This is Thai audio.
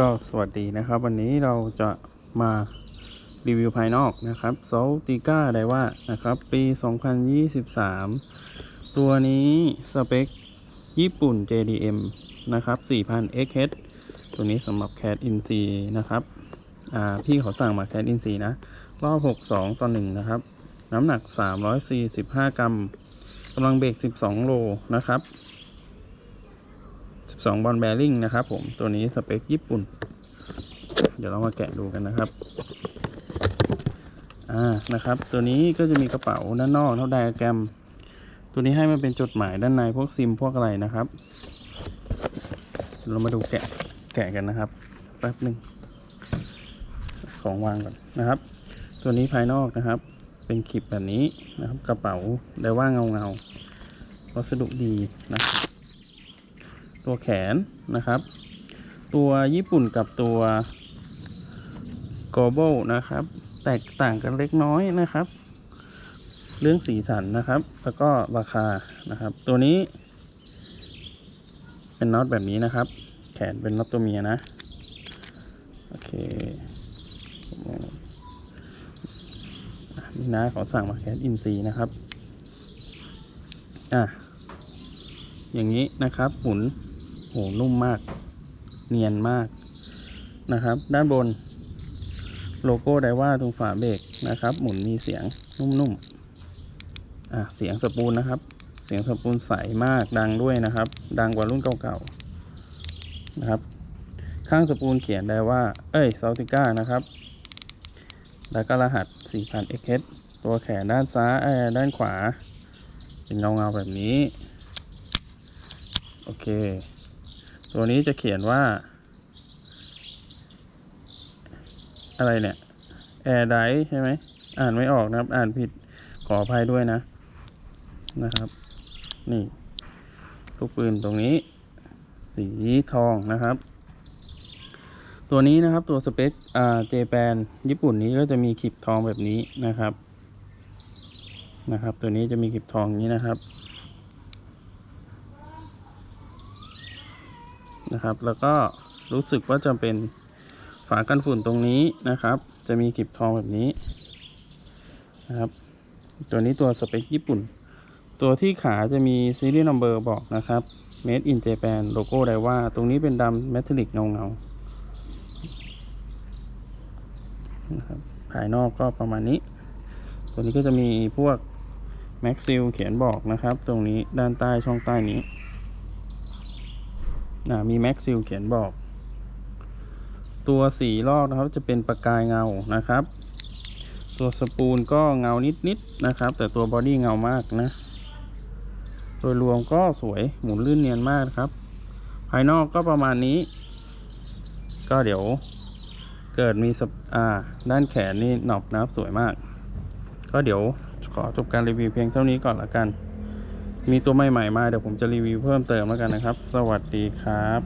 ก็สวัสดีนะครับ วันนี้เราจะมารีวิวภายนอกนะครับโซลติก้าไดว่านะครับ ปี 2023 ตัวนี้สเปค ญี่ปุ่น JDM นะครับ 4,000 XH ตัวนี้สำหรับ Cat In C นะครับ อ่า พี่เขาสั่งมา Cat In C นะ รอบ 62 ต่อ 1 นะครับ น้ำหนัก 345 กรัมกำลังเบรก12 โลนะครับ 12 บอลแบริ่งนะครับผมตัวนี้สเปคญี่ปุ่น เดี๋ยวเรามาแกะดูกันนะครับอ่านะครับ ตัวนี้ก็จะมีกระเป๋าด้านนอกเท่าไดอะแกรม ตัวนี้ให้มันเป็นจดหมายด้านในพวกซิมพวกอะไรนะครับ เรามาดูแกะแกะกันนะครับแป๊บหนึ่งของวางก่อนนะครับ ตัวนี้ภายนอกนะครับ เป็นคลิปแบบนี้นะครับ กระเป๋าได้ว่าเงาเงาวัสดุดีนะครับ ตัวแขนนะครับ ตัวญี่ปุ่นกับตัว g o b a l นะครับ แตกต่างกันเล็กน้อยนะครับ เรื่องสีสันนะครับ แล้วก็ราคานะครับ ตัวนี้ เป็นน็อตแบบนี้นะครับ แขนเป็นน็อตตัวเมียนะ โอเคมเอาอะนี่นะขอสั่งมาแคสอินซีนะครับ อะ อย่างนี้นะครับหมุน โหนุ่มมาก เนียนมากนะครับ ด้านบน โลโก้ไดว่าตรงฝาเบรกนะครับ หมุนมีเสียงนุ่มๆอะเสียงสปูนนะครับ เสียงสปูนใสมากดังด้วยนะครับ ดังกว่ารุ่นเก่าๆนะครับ ข้างสปูนเขียนได้ว่า เอ้ยซาติก้านะครับ แล้วก็รหัส 4000 XH ตัวแขนด้านซ้ายเอ้ยด้านขวา เป็นเงาเงาๆแบบนี้ โอเค ตัวนี้จะเขียนว่า อะไรเนี่ย Air d i ใช่ไหม อ่านไม่ออกนะครับ อ่านผิดขออภัยด้วยนะ นะครับ นี่ลูกปืนตรงนี้ สีทองนะครับ ตัวนี้นะครับตัวสเปคอ่าเจแปนญี่ปุ่นนี้ก็จะมีขีบทองแบบนี้นะครับ นะครับ ตัวนี้จะมีขีบทองอย่างนี้นะครับ นะครับ แล้วก็รู้สึกว่าจะเป็นฝากันฝุ่นตรงนี้นะครับ จะมีกลีบทองแบบนี้นะครับ ตัวนี้ตัวสเปคญี่ปุ่น ตัวที่ขาจะมีซีรีส์นัมเบอร์บอกนะครับ Made in Japan โลโก้ไดว่า ตรงนี้เป็นดำเมทัลลิกเงาเงาๆนะครับภายนอกก็ประมาณนี้ ตัวนี้ก็จะมีพวกแม็กซิลเขียนบอกนะครับ ตรงนี้ด้านใต้ช่องใต้นี้ นะมีแม็กซิลเขียนบอก ตัวสีลอกนะครับจะเป็นประกายเงานะครับ ตัวสปูลก็เงานิดๆนะครับ แต่ตัวบอดี้เงามากนะ โดยรวมก็สวยหมุนลื่นเนียนมากครับ ภายนอกก็ประมาณนี้ ก็เดี๋ยวเกิดมีสอ่าด้านแขนนี่หนอบนะครับสวยมาก ก็เดี๋ยวขอจบการรีวิวเพียงเท่านี้ก่อนละกัน มีตัวใหม่ๆมาเดี๋ยวผมจะรีวิวเพิ่มเติมแล้วกันนะครับ สวัสดีครับ